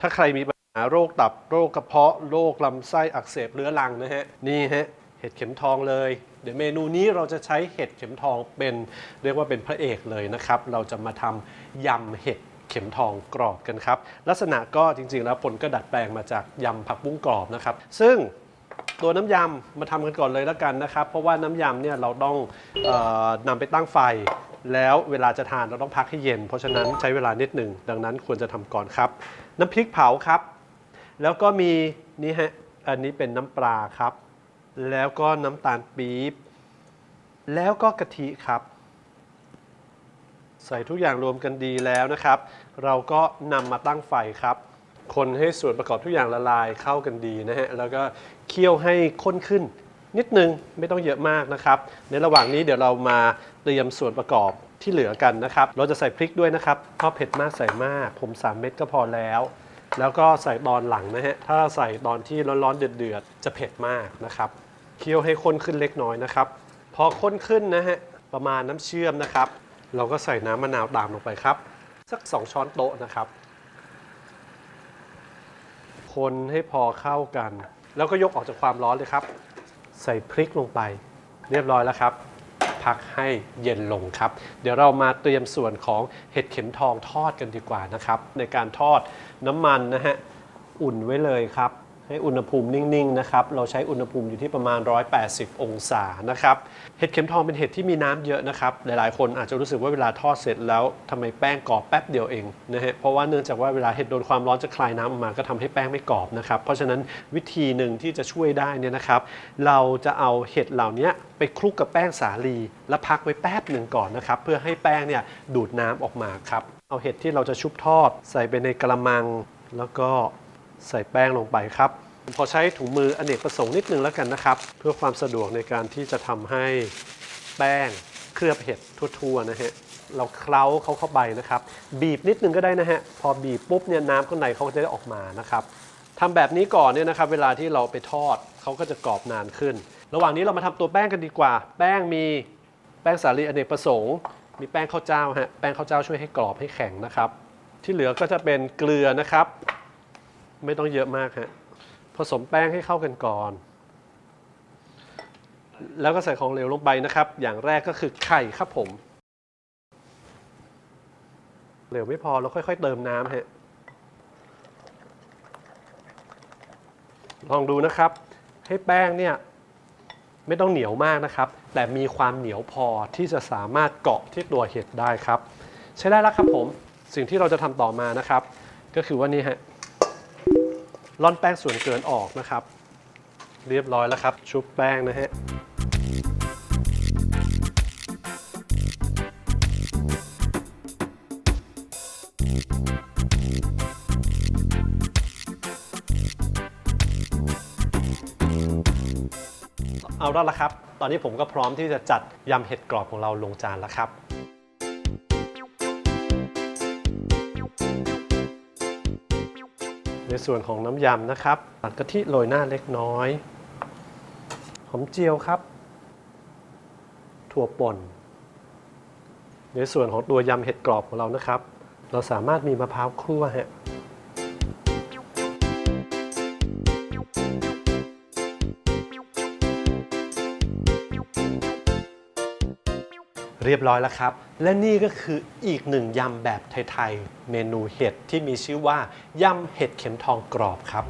ถ้าใครมีปัญหาโรคตับโรคกระเพาะโรคลำไส้อักเสบเรื้อรังนะฮะนี่ฮะเห็ดเข็มทองเลย เดี๋ยวเมนูนี้เราจะใช้เห็ดเข็มทองเป็นเรียกว่าเป็นพระเอกเลยนะครับ เราจะมาทำยำเห็ดเข็มทองกรอบกันครับ ลักษณะก็จริงๆ แล้วผลก็ดัดแปลงมาจากยำผักบุ้งกรอบนะครับ ซึ่งตัวน้ำยำมาทำกันก่อนเลยแล้วกันนะครับ เพราะว่าน้ำยำเนี่ยเราต้องออนำไปตั้งไฟ แล้วเวลาจะทานเราต้องพักให้เย็น เพราะฉะนั้นใช้เวลานิดหนึ่งดังนั้นควรจะทำก่อนครับ น้ำพริกเผาครับ แล้วก็มีนี่ฮะอันนี้เป็นน้ำปลาครับ แล้วก็น้ำตาลปี๊บแล้วก็กะทิครับ ใส่ทุกอย่างรวมกันดีแล้วนะครับ เราก็นำมาตั้งไฟครับ คนให้ส่วนประกอบทุกอย่างละลายเข้ากันดีนะฮะแล้วก็เคี่ยวให้ข้นขึ้น นิดนึงไม่ต้องเยอะมากนะครับ ในระหว่างนี้เดี๋ยวเรามาเตรียมส่วนประกอบที่เหลือกันนะครับ เราจะใส่พริกด้วยนะครับชอบเผ็ดมากใส่มาก ผม 3 เม็ดก็พอแล้ว แล้วก็ใส่ตอนหลังนะฮะ ถ้าใส่ตอนที่ร้อนๆเดือดๆจะเผ็ดมากนะครับ เคี่ยวให้ข้นขึ้นเล็กน้อยนะครับ พอข้นขึ้นนะฮะประมาณน้ำเชื่อมนะครับ เราก็ใส่น้ำมะนาวตามลงไปครับ สัก 2 ช้อนโต๊ะนะครับ คนให้พอเข้ากัน แล้วก็ยกออกจากความร้อนเลยครับ ใส่พริกลงไป เรียบร้อยแล้วครับ พักให้เย็นลงครับ เดี๋ยวเรามาเตรียมส่วนของเห็ดเข็มทองทอดกันดีกว่านะครับ ในการทอดน้ำมันนะฮะ อุ่นไว้เลยครับ ให้อุณหภูมินิ่งๆนะครับ เราใช้อุณหภูมิอยู่ที่ประมาณ 180 องศานะครับ เห็ดเข็มทองเป็นเห็ดที่มีน้ำเยอะนะครับ หลายๆ คนอาจจะรู้สึกว่าเวลาทอดเสร็จแล้วทำไมแป้งกรอบแป๊บเดียวเองนะฮะ เพราะว่าเนื่องจากว่าเวลาเห็ดโดนความร้อนจะคลายน้ำออกมาก็ทำให้แป้งไม่กรอบนะครับ เพราะฉะนั้นวิธีหนึ่งที่จะช่วยได้เนี่ยนะครับ เราจะเอาเห็ดเหล่านี้ไปคลุกกับแป้งสาลี แล้วพักไว้แป๊บหนึ่งก่อนนะครับ เพื่อให้แป้งเนี่ยดูดน้ำออกมาครับ เอาเห็ดที่เราจะชุบทอด ใส่ไปในกระมัง แล้วก็ ใส่แป้งลงไปครับผมขอใช้ถุงมืออเนกประสงค์นิดนึงแล้วกันนะครับ เพื่อความสะดวกในการที่จะทำให้แป้งเคลือบเห็ดทั่วๆนะฮะเราเคล้าเขาเข้าไปนะครับ บีบนิดนึงก็ได้นะฮะพอบีบปุ๊บเนี่ยน้ำข้างในเขาก็จะได้ออกมานะครับทำแบบนี้ก่อนเนี่ยนะครับ เวลาที่เราไปทอดเขาก็จะกรอบนานขึ้น ระหว่างนี้เรามาทำตัวแป้งกันดีกว่า แป้งมีแป้งสาลีอเนกประสงค์ มีแป้งข้าวเจ้าฮะแป้งข้าวเจ้าช่วยให้กรอบให้แข็งนะครับ ที่เหลือก็จะเป็นเกลือนะครับ ไม่ต้องเยอะมากฮะผสมแป้งให้เข้ากันก่อน แล้วก็ใส่ของเหลวลงไปนะครับ อย่างแรกก็คือไข่ครับผม เหลวไม่พอเราค่อย ๆ เติมน้ำฮะลองดูนะครับ ให้แป้งเนี่ยไม่ต้องเหนียวมากนะครับ แต่มีความเหนียวพอที่จะสามารถเกาะที่ตัวเห็ดได้ครับ ใช้ได้แล้วครับผม สิ่งที่เราจะทำต่อมานะครับ ก็คือว่านี่ฮะ ร่อนแป้งส่วนเกินออกนะครับ เรียบร้อยแล้วครับ ชุบแป้งนะฮะเอาแล้วละครับ ตอนนี้ผมก็พร้อมที่จะจัดยำเห็ดกรอบของเราลงจานแล้วครับ ในส่วนของน้ำยำนะครับตักกะทิโรยหน้าเล็กน้อย หอมเจียวครับ ถั่วป่น ในส่วนของตัวยำเห็ดกรอบของเรานะครับ เราสามารถมีมะพร้าวคั่วฮะ เรียบร้อยแล้วครับ และนี่ก็คืออีกหนึ่งยำแบบไทย ๆ เมนูเห็ดที่มีชื่อว่ายำเห็ดเข็มทองกรอบครับ